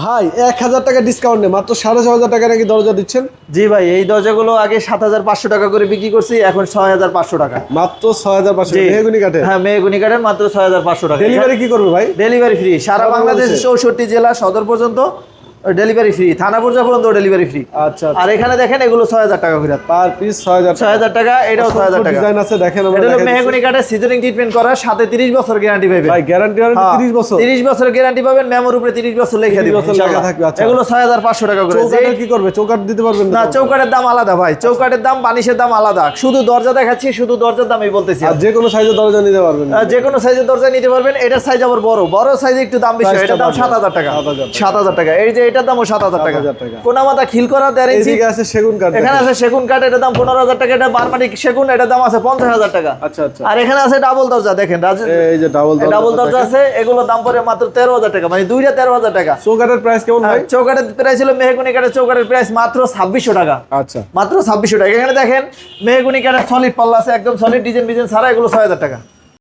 ভাই এক হাজার টাকা ডিসকাউন্ট নেই মাত্র সাড়ে ছ হাজার টাকা নাকি দরজা দিচ্ছেন? জি ভাই এই দরজাগুলো আগে সাত হাজার পাঁচশো টাকা করে বিক্রি করছি এখন ছয় হাজার পাঁচশো টাকা। মাত্র ছয় হাজার পাঁচশো। মেহগুনি কাঠে হ্যাঁ মেহগুনি কাঠের মাত্র ছয় হাজার পাঁচশো টাকা। ডেলিভারি কি করবে ভাই? ডেলিভারি ফ্রি সারা বাংলাদেশ চৌষট্টি জেলা সদর পর্যন্ত ডেলিভারি ফ্রি থানা পর্যন্ত পর্যন্ত ডেলিভারি ফ্রি আচ্ছা আর এখানে দেখেন এগুলো ছয় হাজার টাকা করে। পার পিস ছয় হাজার ছয় হাজার টাকা এটাও ছয় হাজার টাকা। ডিজাইন আছে দেখেন এটা হলো। মেহগুনি কাঠের সিজনিং ট্রিটমেন্ট করা সাথে তিরিশ বছর গ্যারান্টি পাবে ভাই গ্যারান্টি তিরিশ বছর। তিরিশ বছরের গ্যারান্টি পাবেন মেমোর উপরে তিরিশ বছর লেখা 30 দিবেন বছর আচ্ছা। এগুলো ছয় হাজার পাঁচশো টাকা করে। কি করবে? চৌকাঠ দিতে পারবেন না চৌকাঠের দাম আলাদা ভাই। চৌকাঠের দাম বানিশের দাম আলাদা। শুধু দরজা দেখাচ্ছি শুধু দরজার দামই বলতেছি। আর যে কোনো সাইজের দরজা নিতে পারবেন। যে কোনো সাইজের দরজা নিতে পারবেন এটার সাইজ আবার বড়। বড় সাইজে একটু দাম বেশি। Price টা এটার দাম সাত হাজার টাকা। 7,000 টাকা। সাত হাজার টাকা। এই যে এটার দামও সাত হাজার টাকা। 7,000 টাকা। কোনা মাথা খিল করা দেড় ইঞ্চি। আছে সেগুন কাঠ এখানে আছে সেগুন কাঠ এটার দাম পনেরো হাজার টাকা এটা বারমাটি সেগুন এটার দাম আছে পঞ্চাশ হাজার টাকা। আচ্ছা আচ্ছা। আর এখানে আছে ডাবল দরজা দেখেন এই যে ডাবল ডাবল দরজা আছে এগুলোর দাম পড়ে মাত্র তেরো হাজার টাকা মানে দুইটা তেরো হাজার টাকা। চৌকাঠের প্রাইস কেমন হয় চৌকাটের প্রাইস ছিল মেহগুনি কাঠের চৌকাটের প্রাইস মাত্র ছাব্বিশশো টাকা। আচ্ছা। মাত্র ছাব্বিশশো টাকা। এখানে দেখেন মেহগুনি কাঠের সলিড পাল্লা আছে একদম সলিড ডিজাইন ডিজাইন ছাড়া এগুলো ছয় হাজার টাকা।